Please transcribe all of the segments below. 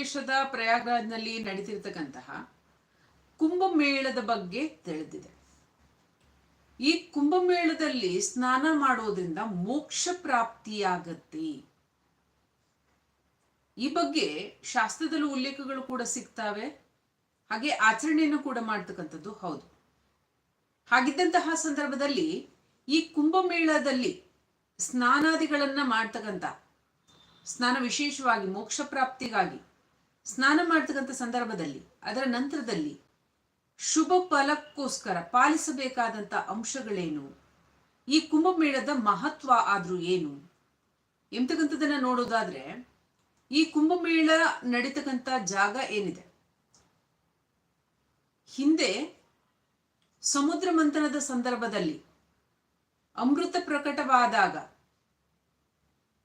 ಪ್ರದೇಶದ ಪ್ರಯಾಗ್ರಾಜ್ನಲ್ಲಿ ನಡೀತಿರ್ತಕ್ಕಂತಹ ಕುಂಭಮೇಳದ ಬಗ್ಗೆ ತಿಳಿದಿದೆ. ಈ ಕುಂಭಮೇಳದಲ್ಲಿ ಸ್ನಾನ ಮಾಡೋದ್ರಿಂದ ಮೋಕ್ಷ ಪ್ರಾಪ್ತಿಯಾಗತ್ತೆ. ಈ ಬಗ್ಗೆ ಶಾಸ್ತ್ರದಲ್ಲೂ ಉಲ್ಲೇಖಗಳು ಕೂಡ ಸಿಗ್ತಾವೆ. ಹಾಗೆ ಆಚರಣೆಯನ್ನು ಕೂಡ ಮಾಡ್ತಕ್ಕಂಥದ್ದು ಹೌದು. ಹಾಗಿದ್ದಂತಹ ಸಂದರ್ಭದಲ್ಲಿ ಈ ಕುಂಭಮೇಳದಲ್ಲಿ ಸ್ನಾನಾದಿಗಳನ್ನ ಮಾಡ್ತಕ್ಕಂಥ, ಸ್ನಾನ ವಿಶೇಷವಾಗಿ ಮೋಕ್ಷ ಪ್ರಾಪ್ತಿಗಾಗಿ ಸ್ನಾನ ಮಾಡ್ತಕ್ಕಂಥ ಸಂದರ್ಭದಲ್ಲಿ, ಅದರ ನಂತರದಲ್ಲಿ ಶುಭ ಫಲಕ್ಕೋಸ್ಕರ ಪಾಲಿಸಬೇಕಾದಂಥ ಅಂಶಗಳೇನು? ಈ ಕುಂಭಮೇಳದ ಮಹತ್ವ ಆದ್ರೂ ಏನು? ಎಂಬತಕ್ಕಂಥದ್ದನ್ನ ನೋಡೋದಾದ್ರೆ, ಈ ಕುಂಭಮೇಳ ನಡೀತಕ್ಕಂಥ ಜಾಗ ಏನಿದೆ? ಹಿಂದೆ ಸಮುದ್ರ ಮಂಥನದ ಸಂದರ್ಭದಲ್ಲಿ ಅಮೃತ ಪ್ರಕಟವಾದಾಗ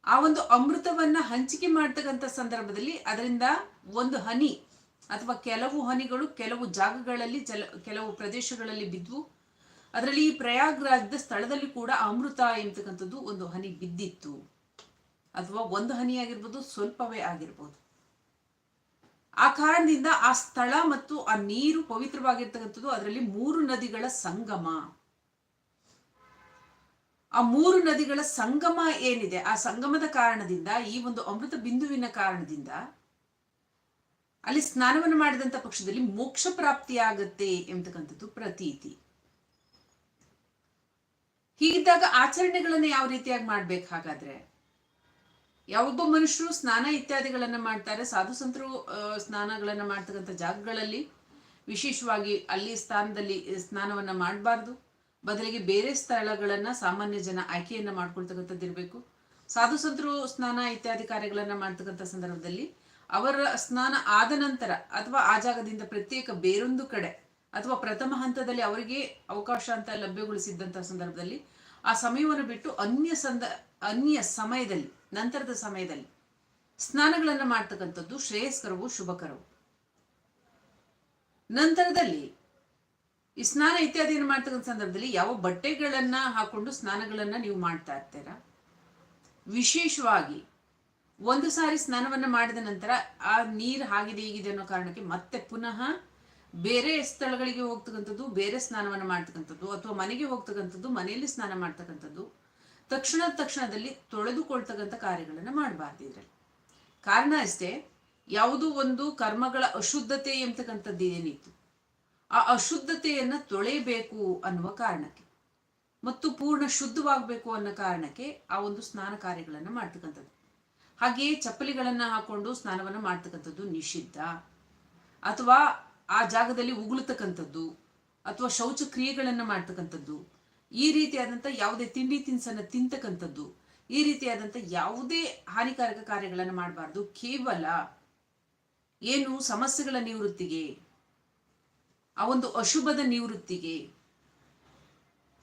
ಆ ಒಂದು ಅಮೃತವನ್ನ ಹಂಚಿಕೆ ಮಾಡ್ತಕ್ಕಂಥ ಸಂದರ್ಭದಲ್ಲಿ ಅದರಿಂದ ಒಂದು ಹನಿ ಅಥವಾ ಕೆಲವು ಹನಿಗಳು ಕೆಲವು ಜಾಗಗಳಲ್ಲಿ, ಜಲ, ಕೆಲವು ಪ್ರದೇಶಗಳಲ್ಲಿ ಬಿದ್ವು. ಅದರಲ್ಲಿ ಈ ಪ್ರಯಾಗ್ರಾಜದ ಸ್ಥಳದಲ್ಲಿ ಕೂಡ ಅಮೃತ ಎಂಬತಕ್ಕಂಥದ್ದು ಒಂದು ಹನಿ ಬಿದ್ದಿತ್ತು. ಅಥವಾ ಒಂದು ಹನಿ ಆಗಿರ್ಬೋದು ಸ್ವಲ್ಪವೇ ಆಗಿರ್ಬೋದು. ಆ ಕಾರಣದಿಂದ ಆ ಸ್ಥಳ ಮತ್ತು ಆ ನೀರು ಪವಿತ್ರವಾಗಿರ್ತಕ್ಕಂಥದ್ದು ಅದರಲ್ಲಿ ಮೂರು ನದಿಗಳ ಸಂಗಮ. ಆ ಮೂರು ನದಿಗಳ ಸಂಗಮ ಏನಿದೆ, ಆ ಸಂಗಮದ ಕಾರಣದಿಂದ, ಈ ಒಂದು ಅಮೃತ ಬಿಂದುವಿನ ಕಾರಣದಿಂದ ಅಲ್ಲಿ ಸ್ನಾನವನ್ನು ಮಾಡಿದಂಥ ಪಕ್ಷದಲ್ಲಿ ಮೋಕ್ಷ ಪ್ರಾಪ್ತಿಯಾಗತ್ತೆ ಎಂಬತಕ್ಕಂಥದ್ದು ಪ್ರತೀತಿ. ಹೀಗಿದ್ದಾಗ ಆಚರಣೆಗಳನ್ನು ಯಾವ ರೀತಿಯಾಗಿ ಮಾಡ್ಬೇಕು ಹಾಗಾದ್ರೆ? ಯಾವೊಬ್ಬ ಮನುಷ್ಯರು ಸ್ನಾನ ಇತ್ಯಾದಿಗಳನ್ನ ಮಾಡ್ತಾರೆ, ಸಾಧು ಸಂತರು ಸ್ನಾನಗಳನ್ನ ಮಾಡ್ತಕ್ಕಂಥ ಜಾಗಗಳಲ್ಲಿ ವಿಶೇಷವಾಗಿ ಅಲ್ಲಿ ಸ್ಥಾನದಲ್ಲಿ ಸ್ನಾನವನ್ನು ಮಾಡಬಾರ್ದು. ಬದಲಿಗೆ ಬೇರೆ ಸ್ಥಳಗಳನ್ನ ಸಾಮಾನ್ಯ ಜನ ಆಯ್ಕೆಯನ್ನ ಮಾಡ್ಕೊಳ್ತಕ್ಕಂಥದ್ದಿರಬೇಕು. ಸಾಧು ಸಂತರು ಸ್ನಾನ ಇತ್ಯಾದಿ ಕಾರ್ಯಗಳನ್ನ ಮಾಡ್ತಕ್ಕಂಥ ಸಂದರ್ಭದಲ್ಲಿ ಅವರ ಸ್ನಾನ ಆದ ನಂತರ ಅಥವಾ ಆ ಜಾಗದಿಂದ ಪ್ರತ್ಯೇಕ ಬೇರೊಂದು ಕಡೆ ಅಥವಾ ಪ್ರಥಮ ಹಂತದಲ್ಲಿ ಅವರಿಗೆ ಅವಕಾಶ ಅಂತ ಲಭ್ಯಗೊಳಿಸಿದ್ದಂತಹ ಸಂದರ್ಭದಲ್ಲಿ ಆ ಸಮಯವನ್ನು ಬಿಟ್ಟು ಅನ್ಯ ಸಂದ, ಅನ್ಯ ಸಮಯದಲ್ಲಿ, ನಂತರದ ಸಮಯದಲ್ಲಿ ಸ್ನಾನಗಳನ್ನು ಮಾಡ್ತಕ್ಕಂಥದ್ದು ಶ್ರೇಯಸ್ಕರವು ಶುಭಕರವು. ನಂತರದಲ್ಲಿ ಈ ಸ್ನಾನ ಇತ್ಯಾದಿಯನ್ನು ಮಾಡ್ತಕ್ಕಂಥ ಸಂದರ್ಭದಲ್ಲಿ ಯಾವ ಬಟ್ಟೆಗಳನ್ನ ಹಾಕೊಂಡು ಸ್ನಾನಗಳನ್ನ ನೀವು ಮಾಡ್ತಾ ಇರ್ತೀರಾ? ವಿಶೇಷವಾಗಿ ಒಂದು ಸಾರಿ ಸ್ನಾನವನ್ನ ಮಾಡಿದ ನಂತರ ಆ ನೀರು ಹಾಗಿದೆ ಹೀಗಿದೆ ಅನ್ನೋ ಕಾರಣಕ್ಕೆ ಮತ್ತೆ ಪುನಃ ಬೇರೆ ಸ್ಥಳಗಳಿಗೆ ಹೋಗ್ತಕ್ಕಂಥದ್ದು, ಬೇರೆ ಸ್ನಾನವನ್ನು ಮಾಡ್ತಕ್ಕಂಥದ್ದು ಅಥವಾ ಮನೆಗೆ ಹೋಗ್ತಕ್ಕಂಥದ್ದು, ಮನೆಯಲ್ಲಿ ಸ್ನಾನ ಮಾಡ್ತಕ್ಕಂಥದ್ದು, ತಕ್ಷಣ ತಕ್ಷಣದಲ್ಲಿ ತೊಳೆದುಕೊಳ್ತಕ್ಕಂಥ ಕಾರ್ಯಗಳನ್ನು ಮಾಡಬಾರ್ದು ಇದರಲ್ಲಿ. ಕಾರಣ ಅಷ್ಟೇ, ಯಾವುದೋ ಒಂದು ಕರ್ಮಗಳ ಅಶುದ್ಧತೆ ಎಂಬತಕ್ಕಂಥದ್ದು ಏನಿತ್ತು? ಆ ಅಶುದ್ಧತೆಯನ್ನು ತೊಳೆಯಬೇಕು ಅನ್ನುವ ಕಾರಣಕ್ಕೆ ಮತ್ತು ಪೂರ್ಣ ಶುದ್ಧವಾಗಬೇಕು ಅನ್ನೋ ಕಾರಣಕ್ಕೆ ಆ ಒಂದು ಸ್ನಾನ ಕಾರ್ಯಗಳನ್ನು ಮಾಡ್ತಕ್ಕಂಥದ್ದು. ಹಾಗೆಯೇ ಚಪ್ಪಲಿಗಳನ್ನು ಹಾಕೊಂಡು ಸ್ನಾನವನ್ನು ಮಾಡ್ತಕ್ಕಂಥದ್ದು ನಿಷಿದ್ಧ. ಅಥವಾ ಆ ಜಾಗದಲ್ಲಿ ಉಗುಳತಕ್ಕಂಥದ್ದು ಅಥವಾ ಶೌಚ ಕ್ರಿಯೆಗಳನ್ನು ಮಾಡ್ತಕ್ಕಂಥದ್ದು. ಈ ರೀತಿಯಾದಂಥ ಯಾವುದೇ ತಿಂಡಿ ತಿನಿಸನ್ನು ತಿಂತಕ್ಕಂಥದ್ದು, ಈ ರೀತಿಯಾದಂಥ ಯಾವುದೇ ಹಾನಿಕಾರಕ ಕಾರ್ಯಗಳನ್ನು ಮಾಡಬಾರ್ದು. ಕೇವಲ ಏನು ಸಮಸ್ಯೆಗಳ ನಿವೃತ್ತಿಗೆ ಆ ಒಂದು ಅಶುಭದ ನಿವೃತ್ತಿಗೆ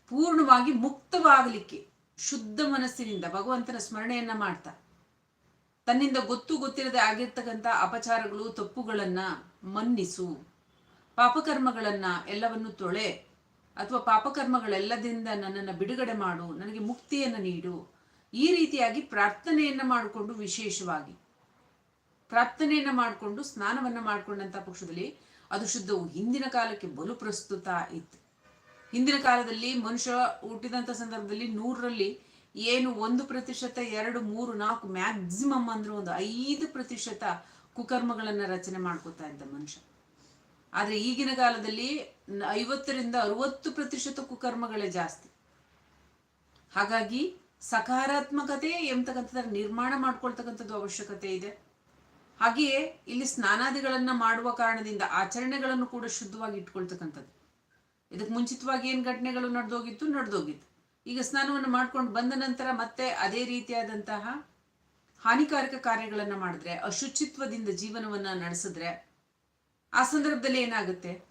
ಪೂರ್ಣವಾಗಿ ಮುಕ್ತವಾಗಲಿಕ್ಕೆ ಶುದ್ಧ ಮನಸ್ಸಿನಿಂದ ಭಗವಂತನ ಸ್ಮರಣೆಯನ್ನ ಮಾಡ್ತಾ. ತನ್ನಿಂದ ಗೊತ್ತು ಗೊತ್ತಿರದೆ ಆಗಿರ್ತಕ್ಕಂಥ ಅಪಚಾರಗಳು, ತಪ್ಪುಗಳನ್ನ ಮನ್ನಿಸು. ಪಾಪಕರ್ಮಗಳನ್ನ ಎಲ್ಲವನ್ನು ತೊಳೆ. ಅಥವಾ ಪಾಪಕರ್ಮಗಳೆಲ್ಲದಿಂದ ನನ್ನನ್ನು ಬಿಡುಗಡೆ ಮಾಡು. ನನಗೆ ಮುಕ್ತಿಯನ್ನು ನೀಡು. ಈ ರೀತಿಯಾಗಿ ಪ್ರಾರ್ಥನೆಯನ್ನ ಮಾಡಿಕೊಂಡು ವಿಶೇಷವಾಗಿ. ಪ್ರಾರ್ಥನೆಯನ್ನ ಮಾಡಿಕೊಂಡು, ಸ್ನಾನವನ್ನ ಮಾಡಿಕೊಂಡಂತ ಪಕ್ಷದಲ್ಲಿ ಅದು ಶುದ್ಧವು. ಹಿಂದಿನ ಕಾಲಕ್ಕೆ ಬಲು ಪ್ರಸ್ತುತ ಇತ್ತು. ಹಿಂದಿನ ಕಾಲದಲ್ಲಿ ಮನುಷ್ಯ ಹುಟ್ಟಿದಂಥ ಸಂದರ್ಭದಲ್ಲಿ ನೂರರಲ್ಲಿ ಏನು ಒಂದು ಪ್ರತಿಶತ, ಎರಡು, ಮೂರು, ನಾಲ್ಕು ಮ್ಯಾಕ್ಸಿಮಮ್ ಅಂದ್ರೆ ಒಂದು ಐದು ಪ್ರತಿಶತ ಕುಕರ್ಮಗಳನ್ನು ರಚನೆ ಮಾಡ್ಕೋತಾ ಇದ್ದ ಮನುಷ್ಯ. ಆದರೆ ಈಗಿನ ಕಾಲದಲ್ಲಿ ಐವತ್ತರಿಂದ ಅರವತ್ತು ಪ್ರತಿಶತ ಕುಕರ್ಮಗಳೇ ಜಾಸ್ತಿ. ಹಾಗಾಗಿ ಸಕಾರಾತ್ಮಕತೆ ಎಂಬತಕ್ಕಂಥದ್ರ ನಿರ್ಮಾಣ ಮಾಡ್ಕೊಳ್ತಕ್ಕಂಥದ್ದು ಅವಶ್ಯಕತೆ ಇದೆ. ಹಾಗೆಯೇ ಇಲ್ಲಿ ಸ್ನಾನಾದಿಗಳನ್ನ ಮಾಡುವ ಕಾರಣದಿಂದ ಆಚರಣೆಗಳನ್ನು ಕೂಡ ಶುದ್ಧವಾಗಿ ಇಟ್ಕೊಳ್ತಕ್ಕಂಥದ್ದು. ಇದಕ್ಕೆ ಮುಂಚಿತವಾಗಿ ಏನು ಘಟನೆಗಳು ನಡೆದೋಗಿತ್ತು? ನಡೆದೋಗಿತ್ತು. ಈಗ ಸ್ನಾನವನ್ನು ಮಾಡ್ಕೊಂಡು ಬಂದ ನಂತರ ಮತ್ತೆ ಅದೇ ರೀತಿಯಾದಂತಹ ಹಾನಿಕಾರಕ ಕಾರ್ಯಗಳನ್ನು ಮಾಡಿದ್ರೆ, ಅಶುಚಿತ್ವದಿಂದ ಜೀವನವನ್ನ ನಡೆಸಿದ್ರೆ ಆ ಸಂದರ್ಭದಲ್ಲಿ ಏನಾಗುತ್ತೆ?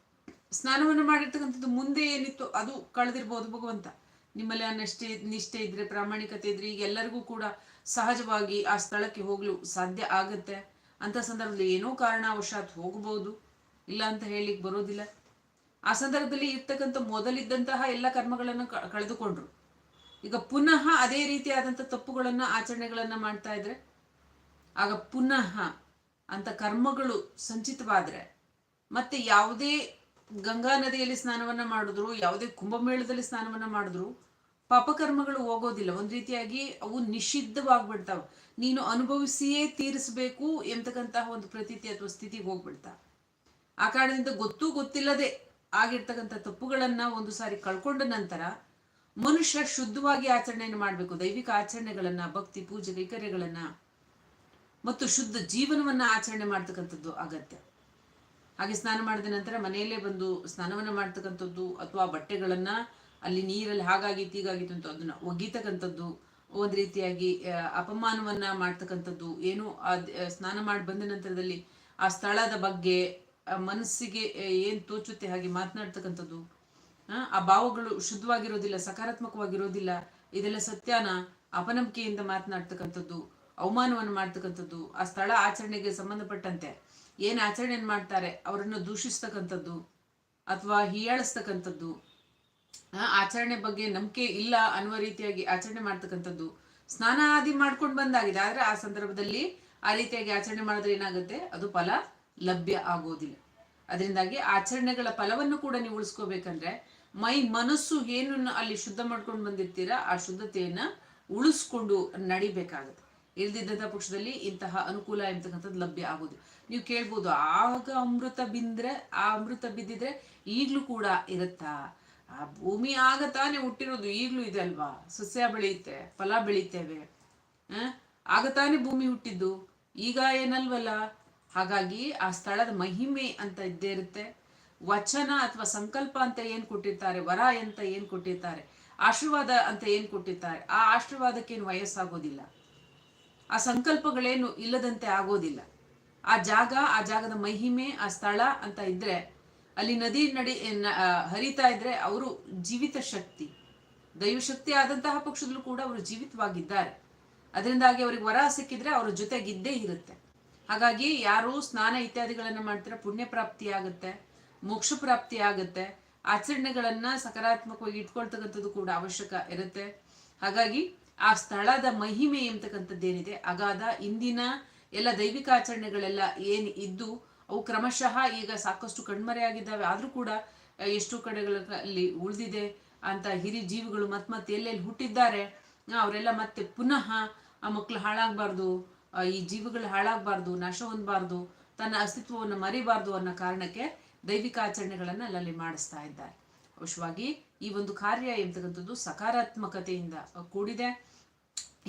ಸ್ನಾನವನ್ನು ಮಾಡಿರ್ತಕ್ಕಂಥದ್ದು ಮುಂದೆ ಏನಿತ್ತು? ಅದು ಕಳೆದಿರ್ಬೋದು ಭಗವಂತ. ನಿಮ್ಮಲ್ಲಿ ಅನ್ನಷ್ಟೇ ನಿಷ್ಠೆ ಇದ್ರೆ, ಪ್ರಾಮಾಣಿಕತೆ ಇದ್ರೆ, ಈಗ ಎಲ್ಲರಿಗೂ ಕೂಡ ಸಹಜವಾಗಿ ಆ ಸ್ಥಳಕ್ಕೆ ಹೋಗಲು ಸಾಧ್ಯ ಆಗತ್ತೆ. ಅಂತ ಸಂದರ್ಭದಲ್ಲಿ ಏನೋ ಕಾರಣವಶಾತ್ ಹೋಗಬಹುದು, ಇಲ್ಲ ಅಂತ ಹೇಳಲಿಕ್ಕೆ ಬರೋದಿಲ್ಲ. ಆ ಸಂದರ್ಭದಲ್ಲಿ ಇರ್ತಕ್ಕಂಥ ಮೊದಲಿದ್ದಂತಹ ಎಲ್ಲ ಕರ್ಮಗಳನ್ನು ಕಳೆದುಕೊಂಡ್ರು. ಈಗ ಪುನಃ ಅದೇ ರೀತಿಯಾದಂಥ ತಪ್ಪುಗಳನ್ನು, ಆಚರಣೆಗಳನ್ನು ಮಾಡ್ತಾ ಇದ್ರೆ, ಆಗ ಪುನಃ ಅಂತ ಕರ್ಮಗಳು ಸಂಚಿತವಾದರೆ, ಮತ್ತೆ ಯಾವುದೇ ಗಂಗಾ ನದಿಯಲ್ಲಿ ಸ್ನಾನವನ್ನ ಮಾಡಿದ್ರು, ಯಾವುದೇ ಕುಂಭಮೇಳದಲ್ಲಿ ಸ್ನಾನವನ್ನ ಮಾಡಿದ್ರು ಪಾಪಕರ್ಮಗಳು ಹೋಗೋದಿಲ್ಲ. ಒಂದ್ ರೀತಿಯಾಗಿ ಅವು ನಿಷಿದ್ಧವಾಗ್ಬಿಡ್ತಾವ. ನೀನು ಅನುಭವಿಸಿಯೇ ತೀರಿಸಬೇಕು ಎಂತಕ್ಕಂತಹ ಒಂದು ಪ್ರತೀತಿ ಅಥವಾ ಸ್ಥಿತಿಗೆ ಹೋಗ್ಬಿಡ್ತಾ ಆ ಕಾರಣದಿಂದ ಗೊತ್ತೂ ಗೊತ್ತಿಲ್ಲದೆ ಆಗಿರ್ತಕ್ಕಂಥ ತಪ್ಪುಗಳನ್ನ ಒಂದು ಸಾರಿ ಕಳ್ಕೊಂಡ ನಂತರ ಮನುಷ್ಯ ಶುದ್ಧವಾಗಿ ಆಚರಣೆಯನ್ನು ಮಾಡಬೇಕು. ದೈವಿಕ ಆಚರಣೆಗಳನ್ನ, ಭಕ್ತಿ, ಪೂಜೆ, ಕೈಕರ್ಯಗಳನ್ನ ಮತ್ತು ಶುದ್ಧ ಜೀವನವನ್ನ ಆಚರಣೆ ಮಾಡ್ತಕ್ಕಂಥದ್ದು ಅಗತ್ಯ. ಹಾಗೆ ಸ್ನಾನ ಮಾಡಿದ ನಂತರ ಮನೆಯಲ್ಲೇ ಬಂದು ಸ್ನಾನವನ್ನ ಮಾಡ್ತಕ್ಕಂಥದ್ದು ಅಥವಾ ಬಟ್ಟೆಗಳನ್ನ ಅಲ್ಲಿ ನೀರಲ್ಲಿ ಹಾಗಾಗಿತ್ತು ಹೀಗಾಗಿತ್ತು ಅಂತ ಅದನ್ನ ಒಗಿತಕ್ಕಂಥದ್ದು ಒಂದು ರೀತಿಯಾಗಿ ಅಪಮಾನವನ್ನ ಮಾಡ್ತಕ್ಕಂಥದ್ದು ಏನು ಸ್ನಾನ ಮಾಡಿ ಬಂದ ನಂತರದಲ್ಲಿ ಆ ಸ್ಥಳದ ಬಗ್ಗೆ ಮನಸ್ಸಿಗೆ ಏನು ತೋಚುತ್ತೆ ಹಾಗೆ ಮಾತನಾಡ್ತಕ್ಕಂಥದ್ದು ಆ, ಭಾವಗಳು ಶುದ್ಧವಾಗಿರೋದಿಲ್ಲ ಸಕಾರಾತ್ಮಕವಾಗಿರೋದಿಲ್ಲ ಇದೆಲ್ಲ ಸತ್ಯನ ಅಪನಂಬಿಕೆಯಿಂದ ಮಾತನಾಡ್ತಕ್ಕಂಥದ್ದು ಅವಮಾನವನ್ನು ಮಾಡ್ತಕ್ಕಂಥದ್ದು ಆ ಸ್ಥಳ ಆಚರಣೆಗೆ ಸಂಬಂಧಪಟ್ಟಂತೆ ಏನ್ ಆಚರಣೆಯನ್ನು ಮಾಡ್ತಾರೆ ಅವರನ್ನು ದೂಷಿಸ್ತಕ್ಕಂಥದ್ದು ಅಥವಾ ಹೀಯಾಳಿಸ್ತಕ್ಕಂಥದ್ದು ಆಚರಣೆ ಬಗ್ಗೆ ನಂಬಿಕೆ ಇಲ್ಲ ಅನ್ನುವ ರೀತಿಯಾಗಿ ಆಚರಣೆ ಮಾಡ್ತಕ್ಕಂಥದ್ದು ಸ್ನಾನ ಆದಿ ಮಾಡ್ಕೊಂಡು ಬಂದಾಗಿದೆ. ಆದ್ರೆ ಆ ಸಂದರ್ಭದಲ್ಲಿ ಆ ರೀತಿಯಾಗಿ ಆಚರಣೆ ಮಾಡಿದ್ರೆ ಏನಾಗುತ್ತೆ? ಅದು ಫಲ ಲಭ್ಯ ಆಗೋದಿಲ್ಲ. ಅದರಿಂದಾಗಿ ಆಚರಣೆಗಳ ಫಲವನ್ನು ಕೂಡ ನೀವು ಉಳಿಸ್ಕೋಬೇಕಂದ್ರೆ ಮೈ ಮನಸ್ಸು ಏನನ್ನು ಅಲ್ಲಿ ಶುದ್ಧ ಮಾಡ್ಕೊಂಡು ಬಂದಿರ್ತೀರಾ, ಆ ಶುದ್ಧತೆಯನ್ನ ಉಳಿಸ್ಕೊಂಡು ನಡಿಬೇಕಾಗುತ್ತೆ. ಇಲ್ದಿದ್ದಂಥ ಪಕ್ಷದಲ್ಲಿ ಇಂತಹ ಅನುಕೂಲ ಎಂತಕ್ಕಂಥದ್ದು ಲಭ್ಯ ಆಗೋದು. ನೀವು ಕೇಳ್ಬೋದು, ಆಗ ಅಮೃತ ಬಿಂದ್ರೆ, ಆ ಅಮೃತ ಬಿದ್ದಿದ್ರೆ ಈಗ್ಲೂ ಕೂಡ ಇರುತ್ತಾ? ಆ ಭೂಮಿ ಆಗ ತಾನೇ ಹುಟ್ಟಿರೋದು ಈಗಲೂ ಇದೆ ಅಲ್ವಾ? ಸಸ್ಯ ಬೆಳೆಯುತ್ತೆ, ಫಲ ಬೆಳಿತೇವೆ? ಆಗ ತಾನೇ ಭೂಮಿ ಹುಟ್ಟಿದ್ದು. ಈಗ ಏನಲ್ವಲ್ಲ? ಹಾಗಾಗಿ ಆ ಸ್ಥಳದ ಮಹಿಮೆ ಅಂತ ಇದ್ದೇ ಇರುತ್ತೆ. ವಚನ ಅಥವಾ ಸಂಕಲ್ಪ ಅಂತ ಏನು ಕೊಟ್ಟಿರ್ತಾರೆ, ವರ ಅಂತ ಏನು ಕೊಟ್ಟಿರ್ತಾರೆ, ಆಶೀರ್ವಾದ ಅಂತ ಏನು ಕೊಟ್ಟಿರ್ತಾರೆ, ಆ ಆಶೀರ್ವಾದಕ್ಕೇನು ವಯಸ್ಸಾಗೋದಿಲ್ಲ. ಆ ಸಂಕಲ್ಪಗಳೇನು ಇಲ್ಲದಂತೆ ಆಗೋದಿಲ್ಲ. ಆ ಜಾಗ, ಆ ಜಾಗದ ಮಹಿಮೆ, ಆ ಸ್ಥಳ ಅಂತ ಇದ್ರೆ ಅಲ್ಲಿ ನದಿ ನಡಿ ಹರಿತಾ ಇದ್ರೆ ಅವರು ಜೀವಿತ ಶಕ್ತಿ. ದೈವಶಕ್ತಿ ಆದಂತಹ ಪಕ್ಷದಲ್ಲೂ ಕೂಡ ಅವರು ಜೀವಿತವಾಗಿದ್ದಾರೆ. ಅದರಿಂದಾಗಿ ಅವ್ರಿಗೆ ವರ ಸಿಕ್ಕಿದ್ರೆ ಅವ್ರ ಜೊತೆಗಿದ್ದೇ ಇರುತ್ತೆ. ಹಾಗಾಗಿ ಯಾರು ಸ್ನಾನ ಇತ್ಯಾದಿಗಳನ್ನ ಮಾಡ್ತಾರೆ ಪುಣ್ಯ ಪ್ರಾಪ್ತಿ ಆಗುತ್ತೆ, ಮೋಕ್ಷ ಪ್ರಾಪ್ತಿ ಆಗುತ್ತೆ, ಆಚರಣೆಗಳನ್ನ ಸಕಾರಾತ್ಮಕವಾಗಿ ಇಟ್ಕೊಳ್ತಕ್ಕಂಥದ್ದು ಕೂಡ ಅವಶ್ಯಕ ಇರುತ್ತೆ. ಹಾಗಾಗಿ ಆ ಸ್ಥಳದ ಮಹಿಮೆ ಎಂತಕ್ಕಂಥದ್ದೇನಿದೆ ಅಗಾಧ ಇಂದಿನ ಎಲ್ಲ ದೈವಿಕ ಆಚರಣೆಗಳೆಲ್ಲ ಏನು ಇದ್ದು ಅವು ಕ್ರಮಶಃ ಈಗ ಸಾಕಷ್ಟು ಕಣ್ಮರೆಯಾಗಿದ್ದಾವೆ ಆದರೂ ಕೂಡ ಎಷ್ಟು ಕಡೆಗಳಲ್ಲಿ ಉಳಿದಿದೆ ಅಂತ ಹಿರಿ ಜೀವಿಗಳು ಮತ್ ಮತ್ತೆ ಎಲ್ಲೆಲ್ಲಿ ಹುಟ್ಟಿದ್ದಾರೆ ಅವರೆಲ್ಲ ಮತ್ತೆ ಪುನಃ ಆ ಮಕ್ಳು ಹಾಳಾಗಬಾರ್ದು ಈ ಜೀವಿಗಳು ಹಾಳಾಗಬಾರ್ದು, ನಾಶ ಹೊಂದಬಾರ್ದು, ತನ್ನ ಅಸ್ತಿತ್ವವನ್ನು ಮರಿಬಾರ್ದು ಅನ್ನೋ ಕಾರಣಕ್ಕೆ ದೈವಿಕ ಆಚರಣೆಗಳನ್ನ ಅಲ್ಲಲ್ಲಿ ಮಾಡಿಸ್ತಾ ಇದ್ದಾರೆ. ಅವಶ್ಯವಾಗಿ ಈ ಒಂದು ಕಾರ್ಯ ಎಂತಕ್ಕಂಥದ್ದು ಸಕಾರಾತ್ಮಕತೆಯಿಂದ ಕೂಡಿದೆ.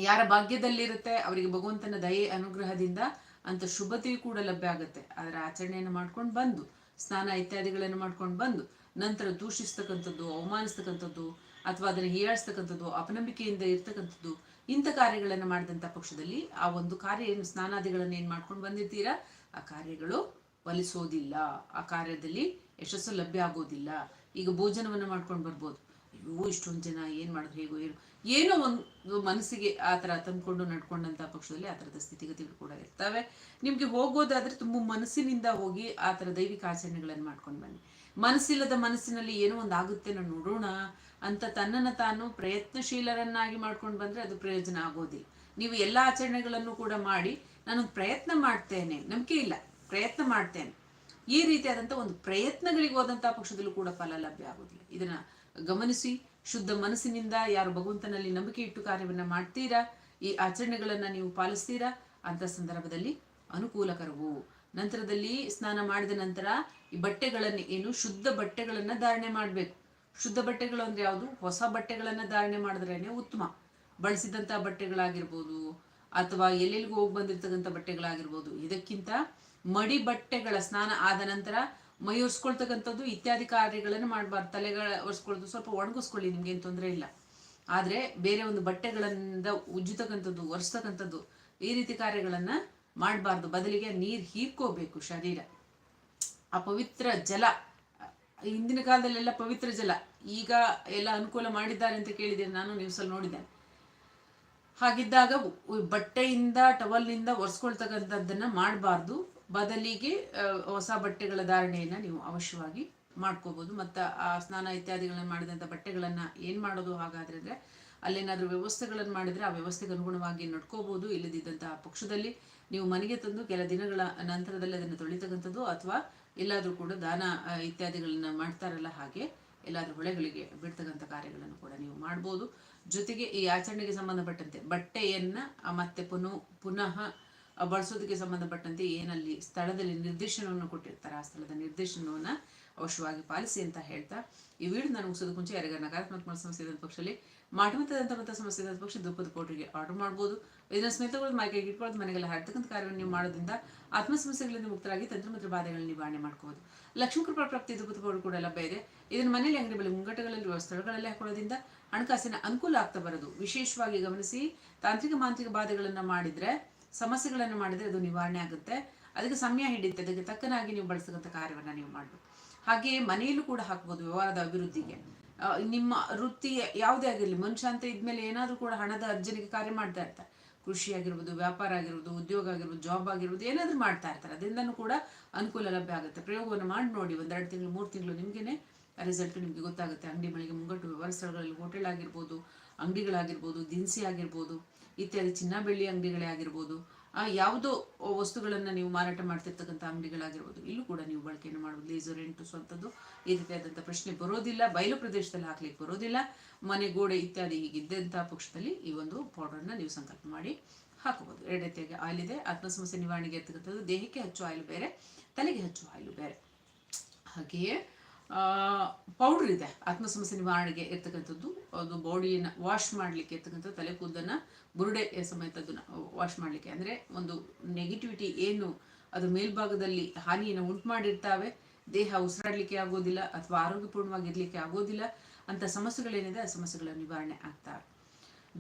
ಯಾರ ಭಾಗ್ಯದಲ್ಲಿರುತ್ತೆ, ಅವರಿಗೆ ಭಗವಂತನ ದಯೆ, ಅನುಗ್ರಹದಿಂದ ಅಂತ ಶುಭತೆಯು ಕೂಡ ಲಭ್ಯ ಆಗುತ್ತೆ. ಅದರ ಆಚರಣೆಯನ್ನು ಮಾಡ್ಕೊಂಡು ಬಂದು, ಸ್ನಾನ ಇತ್ಯಾದಿಗಳನ್ನು ಮಾಡ್ಕೊಂಡು ಬಂದು, ನಂತರ ದೂಷಿಸ್ತಕ್ಕಂಥದ್ದು, ಅವಮಾನಿಸ್ತಕ್ಕಂಥದ್ದು, ಅಥವಾ ಅದನ್ನು ಹೀಯಾಳಿಸ್ತಕ್ಕಂಥದ್ದು, ಅಪನಂಬಿಕೆಯಿಂದ ಇರ್ತಕ್ಕಂಥದ್ದು, ಇಂಥ ಕಾರ್ಯಗಳನ್ನು ಮಾಡಿದಂಥ ಪಕ್ಷದಲ್ಲಿ ಆ ಒಂದು ಕಾರ್ಯ ಏನು, ಸ್ನಾನಾದಿಗಳನ್ನು ಏನು ಮಾಡ್ಕೊಂಡು ಬಂದಿರ್ತೀರಾ ಆ ಕಾರ್ಯಗಳು ಫಲಿಸೋದಿಲ್ಲ. ಆ ಕಾರ್ಯದಲ್ಲಿ ಯಶಸ್ಸು ಲಭ್ಯ ಆಗೋದಿಲ್ಲ. ಈಗ ಭೋಜನವನ್ನು ಮಾಡ್ಕೊಂಡು ಬರ್ಬೋದು. ಅಯ್ಯೋ ಇಷ್ಟೊಂದು ಜನ ಏನ್ ಮಾಡಿದ್ರು, ಹೇಗೋ ಏನು. ಏನೋ ಒಂದು ಮನಸ್ಸಿಗೆ ಆ ಥರ ತಂದ್ಕೊಂಡು ನಡ್ಕೊಂಡಂತ ಪಕ್ಷದಲ್ಲಿ ಆ ಥರದ ಸ್ಥಿತಿಗತಿಗಳು ಕೂಡ ಇರ್ತವೆ. ನಿಮ್ಗೆ ಹೋಗೋದಾದ್ರೆ ತುಂಬ ಮನಸ್ಸಿನಿಂದ ಹೋಗಿ ಆ ಥರ ದೈವಿಕ ಆಚರಣೆಗಳನ್ನು ಮಾಡ್ಕೊಂಡು ಬನ್ನಿ. ಮನಸ್ಸಿಲ್ಲದ ಮನಸ್ಸಿನಲ್ಲಿ ಏನೋ ಒಂದು ಆಗುತ್ತೆ ನಾವು ನೋಡೋಣ ಅಂತ ತನ್ನನ್ನ ತಾನು ಪ್ರಯತ್ನಶೀಲರನ್ನಾಗಿ ಮಾಡ್ಕೊಂಡು ಬಂದ್ರೆ ಅದು ಪ್ರಯೋಜನ ಆಗೋದಿಲ್ಲ. ನೀವು ಎಲ್ಲ ಆಚರಣೆಗಳನ್ನು ಕೂಡ ಮಾಡಿ, ನಾನು ಪ್ರಯತ್ನ ಮಾಡ್ತೇನೆ, ನಂಬಿಕೆ ಇಲ್ಲ, ಪ್ರಯತ್ನ ಮಾಡ್ತೇನೆ. ಈ ರೀತಿಯಾದಂಥ ಒಂದು ಪ್ರಯತ್ನಗಳಿಗೆ ಹೋದಂತಹ ಪಕ್ಷದಲ್ಲೂ ಕೂಡ ಫಲ ಲಭ್ಯ ಆಗೋದಿಲ್ಲ. ಇದನ್ನ ಗಮನಿಸಿ, ಶುದ್ಧ ಮನಸ್ಸಿನಿಂದ ಯಾರು ಭಗವಂತನಲ್ಲಿ ನಂಬಿಕೆ ಇಟ್ಟು ಕಾರ್ಯವನ್ನ ಮಾಡ್ತೀರಾ? ಈ ಆಚರಣೆಗಳನ್ನು ನೀವು ಪಾಲಿಸ್ತೀರಾ? ಅಂತ ಸಂದರ್ಭದಲ್ಲಿ ಅನುಕೂಲಕರವು. ನಂತರದಲ್ಲಿ ಸ್ನಾನ ಮಾಡಿದ ನಂತರ ಈ ಬಟ್ಟೆಗಳನ್ನು, ಏನು ಶುದ್ಧ ಬಟ್ಟೆಗಳನ್ನು ಧಾರಣೆ ಮಾಡಬೇಕು. ಶುದ್ಧ ಬಟ್ಟೆಗಳು ಅಂದ್ರೆ ಯಾವುದು? ಹೊಸ ಬಟ್ಟೆಗಳನ್ನು ಧಾರಣೆ ಮಾಡಿದ್ರೇನೆ ಉತ್ತಮ. ಬಳಸಿದಂತ ಬಟ್ಟೆಗಳಾಗಿರ್ಬೋದು, ಅಥವಾ ಎಲ್ಲೆಲ್ಲಿಗೂ ಹೋಗಿ ಬಂದಿರ್ತಕ್ಕಂಥ ಬಟ್ಟೆಗಳಾಗಿರ್ಬೋದು, ಇದಕ್ಕಿಂತ ಮಡಿ ಬಟ್ಟೆಗಳ ಸ್ನಾನ ಆದ ನಂತರ ಮೈ ಒರೆಸ್ಕೊಳ್ತಕ್ಕಂಥದ್ದು ಇತ್ಯಾದಿ ಕಾರ್ಯಗಳನ್ನು ಮಾಡಬಾರ್ದು. ತಲೆಗಳ ಒರೆಸ್ಕೊಳ್ಳೋದು ಸ್ವಲ್ಪ ಒಣಗಿಸ್ಕೊಳ್ಳಿ ನಿಮ್ಗೆ ಏನು ತೊಂದರೆ ಇಲ್ಲ. ಆದರೆ ಬೇರೆ ಒಂದು ಬಟ್ಟೆಗಳಿಂದ ಉಜ್ಜತಕ್ಕಂಥದ್ದು, ಒರೆಸ್ತಕ್ಕಂಥದ್ದು ಈ ರೀತಿ ಕಾರ್ಯಗಳನ್ನು ಮಾಡಬಾರ್ದು. ಬದಲಿಗೆ ನೀರು ಹೀರ್ಕೋಬೇಕು ಶರೀರ. ಆ ಪವಿತ್ರ ಜಲ. ಹಿಂದಿನ ಕಾಲದಲ್ಲೆಲ್ಲ ಪವಿತ್ರ ಜಲ. ಈಗ ಎಲ್ಲ ಅನುಕೂಲ ಮಾಡಿದ್ದಾರೆ ಅಂತ ಕೇಳಿದ್ದೇನೆ, ನಾನು ನ್ಯೂಸಲ್ಲಿ ನೋಡಿದ್ದೇನೆ. ಹಾಗಿದ್ದಾಗ ಬಟ್ಟೆಯಿಂದ, ಟವಲ್ನಿಂದ ಒರೆಸ್ಕೊಳ್ತಕ್ಕಂಥದ್ದನ್ನು ಮಾಡಬಾರ್ದು. ಬದಲಿಗೆ ಹೊಸ ಬಟ್ಟೆಗಳ ಧಾರಣೆಯನ್ನು ನೀವು ಅವಶ್ಯವಾಗಿ ಮಾಡ್ಕೋಬೋದು. ಮತ್ತು ಆ ಸ್ನಾನ ಇತ್ಯಾದಿಗಳನ್ನ ಮಾಡಿದಂಥ ಬಟ್ಟೆಗಳನ್ನು ಏನು ಮಾಡೋದು ಹಾಗಾದ್ರೆ ಅಂದರೆ, ಅಲ್ಲೇನಾದರೂ ವ್ಯವಸ್ಥೆಗಳನ್ನು ಮಾಡಿದರೆ ಆ ವ್ಯವಸ್ಥೆಗೆ ಅನುಗುಣವಾಗಿ ನಡ್ಕೋಬೋದು. ಇಲ್ಲದಿದ್ದಂತಹ ಪಕ್ಷದಲ್ಲಿ ನೀವು ಮನೆಗೆ ತಂದು ಕೆಲ ದಿನಗಳ ನಂತರದಲ್ಲಿ ಅದನ್ನು ತೊಳಿತಕ್ಕಂಥದ್ದು ಅಥವಾ ಎಲ್ಲಾದರೂ ಕೂಡ ದಾನ ಇತ್ಯಾದಿಗಳನ್ನು ಮಾಡ್ತಾರಲ್ಲ ಹಾಗೆ ಎಲ್ಲಾದರೂ ಹೊಳೆಗಳಿಗೆ ಬಿಡ್ತಕ್ಕಂಥ ಕಾರ್ಯಗಳನ್ನು ಕೂಡ ನೀವು ಮಾಡ್ಬೋದು. ಜೊತೆಗೆ ಈ ಆಚರಣೆಗೆ ಸಂಬಂಧಪಟ್ಟಂತೆ ಬಟ್ಟೆಯನ್ನ ಮತ್ತೆ ಪುನಃ ಪುನಃ ಬಳಸೋದಕ್ಕೆ ಸಂಬಂಧಪಟ್ಟಂತೆ ಏನಲ್ಲಿ ಸ್ಥಳದಲ್ಲಿ ನಿರ್ದೇಶನವನ್ನು ಕೊಟ್ಟಿರ್ತಾರೆ. ಆ ಸ್ಥಳದ ನಿರ್ದೇಶನವನ್ನ ಅವಶ್ಯವಾಗಿ ಪಾಲಿಸಿ ಅಂತ ಹೇಳ್ತಾ ಈ ವಿಡಿಯೋ ನಾನು ಮುಗಿಸೋದಕ್ಕೆ ಮುಂಚೆ ಯಾರಿಗಾರ ನಕಾರಾತ್ಮಕ ಸಮಸ್ಯೆ ಇದ್ದ ಪಕ್ಷದಲ್ಲಿ ಮಾಟಮತದಂತ ಮತ್ತು ಸಮಸ್ಯೆ ಇದ್ದ ಪಕ್ಷ ದುಪ್ಪದ ಪೌಡ್ರಿಗೆ ಆರ್ಡರ್ ಮಾಡ್ಬೋದು. ಇದನ್ನ ಸ್ಮಿತಗಳು ಮೈಕೈಗೆ ಇಟ್ಕೊಳ್ಳೋದು, ಮನೆಗೆಲ್ಲ ಹಾಡ್ತಕ್ಕಂಥ ಕಾರ್ಯವನ್ನು ನೀವು ಮಾಡೋದ್ರಿಂದ ಆತ್ಮ ಸಮಸ್ಯೆಗಳಿಂದ ಮುಕ್ತರಾಗಿ ತಂತ್ರಮಂತ್ರ ಬಾಧೆಗಳನ್ನು ನಿವಾರಣೆ ಮಾಡ್ಕೋಬಹುದು ಲಕ್ಷ್ಮೀ ಕೃಪಾ ಪ್ರಾಪ್ತಿ ದುಪ್ಪದ ಪೌಡರ್ ಕೂಡ ಲಭ್ಯ ಇದೆ. ಇದನ್ನ ಮನೆಯಲ್ಲಿ ಅಂಗಡಿ ಬಳಿ ಮುಂಗಟ್ಟಗಳಲ್ಲಿ ಸ್ಥಳಗಳಲ್ಲಿ ಹಾಕೊಳ್ಳೋದ್ರಿಂದ ಹಣಕಾಸಿನ ಅನುಕೂಲ ಆಗ್ತಾ ಬರೋದು. ವಿಶೇಷವಾಗಿ ಗಮನಿಸಿ ತಾಂತ್ರಿಕ ಮಾಂತ್ರಿಕ ಬಾಧೆಗಳನ್ನ ಮಾಡಿದ್ರೆ ಸಮಸ್ಯೆಗಳನ್ನು ಮಾಡಿದ್ರೆ ಅದು ನಿವಾರಣೆ ಆಗುತ್ತೆ. ಅದಕ್ಕೆ ಸಮಯ ಹಿಡಿಯುತ್ತೆ. ಅದಕ್ಕೆ ತಕ್ಕನಾಗಿ ನೀವು ಬಳಸತಕ್ಕಂಥ ಕಾರ್ಯವನ್ನ ನೀವು ಮಾಡಬೇಕು. ಹಾಗೆಯೇ ಮನೆಯಲ್ಲೂ ಕೂಡ ಹಾಕ್ಬೋದು ವ್ಯವಹಾರದ ಅಭಿವೃದ್ಧಿಗೆ. ನಿಮ್ಮ ವೃತ್ತಿ ಯಾವುದೇ ಆಗಿರಲಿ ಮನುಷ್ಯ ಅಂತ ಇದ್ಮೇಲೆ ಏನಾದರೂ ಕೂಡ ಹಣದ ಅರ್ಜನೆಗೆ ಕಾರ್ಯ ಮಾಡ್ತಾ ಇರ್ತಾರೆ. ಕೃಷಿ ಆಗಿರ್ಬೋದು, ವ್ಯಾಪಾರ ಆಗಿರ್ಬೋದು, ಉದ್ಯೋಗ ಆಗಿರ್ಬೋದು ಜಾಬ್ ಆಗಿರ್ಬೋದು, ಏನಾದರೂ ಮಾಡ್ತಾ ಇರ್ತಾರೆ. ಅದರಿಂದನೂ ಕೂಡ ಅನುಕೂಲ ಲಭ್ಯ ಆಗುತ್ತೆ. ಪ್ರಯೋಗವನ್ನು ಮಾಡಿ ನೋಡಿ. ಒಂದೆರಡು ತಿಂಗಳು, ಮೂರು ತಿಂಗಳು ನಿಮಗೇನೆ ರಿಸಲ್ಟ್ ನಿಮಗೆ ಗೊತ್ತಾಗುತ್ತೆ. ಅಂಗಡಿ ಮಳಿಗೆ ಮುಂಗಟ್ಟು ವ್ಯವಹಾರ ಸ್ಥಳಗಳಲ್ಲಿ ಹೋಟೆಲ್ ಆಗಿರ್ಬೋದು, ಅಂಗಡಿಗಳಾಗಿರ್ಬೋದು, ದಿನಸಿ ಆಗಿರ್ಬೋದು. ಇತ್ಯಾದಿ ಚಿನ್ನ ಬೆಳ್ಳಿ ಅಂಗಡಿಗಳೇ ಆಗಿರ್ಬೋದು ಆ, ಯಾವುದೋ ವಸ್ತುಗಳನ್ನು ನೀವು ಮಾರಾಟ ಮಾಡ್ತಿರ್ತಕ್ಕಂಥ ಅಂಗಡಿಗಳಾಗಿರ್ಬೋದು ಇಲ್ಲೂ ಕೂಡ ನೀವು ಬಳಕೆಯನ್ನು ಮಾಡ್ಬೋದು. ಲೇಸರ್ ಎಂಟು ಸ್ವಂತದ್ದು ಈ ರೀತಿಯಾದಂಥ ಪ್ರಶ್ನೆ ಬರೋದಿಲ್ಲ. ಬಯಲು ಪ್ರದೇಶದಲ್ಲಿ ಹಾಕ್ಲಿಕ್ಕೆ ಬರೋದಿಲ್ಲ. ಮನೆ ಗೋಡೆ ಇತ್ಯಾದಿ ಹೀಗಿದ್ದಂಥ ಪಕ್ಷದಲ್ಲಿ ಈ ಒಂದು ಪೌಡರ್ನ ನೀವು ಸಂಕಲ್ಪ ಮಾಡಿ ಹಾಕಬಹುದು ಎರಡು ಆಯಿಲ್ ಇದೆ. ಆತ್ಮ ಸಮಸ್ಯೆ ನಿವಾರಣೆಗೆ ಇರ್ತಕ್ಕಂಥದ್ದು ದೇಹಕ್ಕೆ ಹಚ್ಚು ಆಯಿಲ್ ಬೇರೆ ತಲೆಗೆ ಹಚ್ಚು ಆಯಿಲ್ ಬೇರೆ. ಹಾಗೆಯೇ ಪೌಡರ್ ಇದೆ. ಆತ್ಮ ಸಮಸ್ಯೆ ನಿವಾರಣೆಗೆ ಇರ್ತಕ್ಕಂಥದ್ದು. ಅದು ಬಾಡಿಯನ್ನು ವಾಶ್ ಮಾಡಲಿಕ್ಕೆ ಇರ್ತಕ್ಕಂಥ ತಲೆ ಕೂದನ್ನು ಬುರುಡೆ ಸಮೇತ ಅದನ್ನು ವಾಶ್ ಮಾಡಲಿಕ್ಕೆ. ಅಂದರೆ ಒಂದು ನೆಗೆಟಿವಿಟಿ ಏನು ಅದು ಮೇಲ್ಭಾಗದಲ್ಲಿ ಹಾನಿಯನ್ನು ಉಂಟು ಮಾಡಿರ್ತಾವೆ. ದೇಹ ಉಸಿರಾಡಲಿಕ್ಕೆ ಆಗೋದಿಲ್ಲ ಅಥವಾ ಆರೋಗ್ಯಪೂರ್ಣವಾಗಿರ್ಲಿಕ್ಕೆ ಆಗೋದಿಲ್ಲ. ಅಂತ ಸಮಸ್ಯೆಗಳೇನಿದೆ, ಆ ಸಮಸ್ಯೆಗಳ ನಿವಾರಣೆ ಆಗ್ತವೆ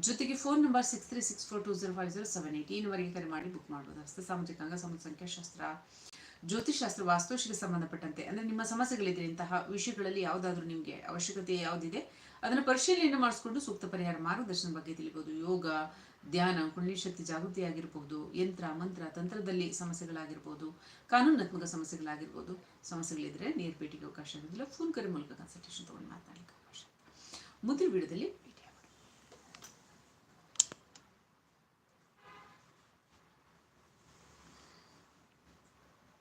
ಜೊತೆಗೆ phone number six three six four two zero five zero seven eight ಈವರೆಗೆ ಕರೆ ಮಾಡಿ ಬುಕ್ ಮಾಡ್ಬೋದು. ಹಸ್ತ ಸಾಮಾಜಿಕ ಅಂಗ ಸಂಖ್ಯಾಶಾಸ್ತ್ರ ಜ್ಯೋತಿಷಾಸ್ತ್ರ ವಾಸ್ತುಶಿಗೆ ಸಂಬಂಧಪಟ್ಟಂತೆ, ಅಂದರೆ ನಿಮ್ಮ ಸಮಸ್ಯೆಗಳಿದೆ ಇಂತಹ ವಿಷಯಗಳಲ್ಲಿ ಯಾವುದಾದ್ರೂ ನಿಮಗೆ ಅವಶ್ಯಕತೆ ಯಾವುದಿದೆ, ಅದನ್ನು ಪರಿಶೀಲನೆ ಮಾಡಿಸ್ಕೊಂಡು ಸೂಕ್ತ ಪರಿಹಾರ ಮಾರ್ಗದರ್ಶನ ಬಗ್ಗೆ ತಿಳಿಬಹುದು ಯೋಗ, ಧ್ಯಾನ, ಕುಂಡಲಿ ಶಕ್ತಿ ಜಾಗೃತಿ ಆಗಿರಬಹುದು ಯಂತ್ರ, ಮಂತ್ರ, ತಂತ್ರದಲ್ಲಿ ಸಮಸ್ಯೆಗಳಾಗಿರ್ಬೋದು, ಕಾನೂನಾತ್ಮಕ ಸಮಸ್ಯೆಗಳಾಗಿರ್ಬೋದು. ಸಮಸ್ಯೆಗಳಿದ್ರೆ ನೇರ ಭೇಟಿಗೆ ಅವಕಾಶ ಇರೋದಿಲ್ಲ. ಫೋನ್ ಕರೆ ಮೂಲಕ ಕನ್ಸಲ್ಟೇಷನ್ ತೊಗೊಂಡು ಮಾತನಾಡಲಿಕ್ಕೆ ಅವಕಾಶ. ಮುಂದಿನ ವಿಡಿಯೋದಲ್ಲಿ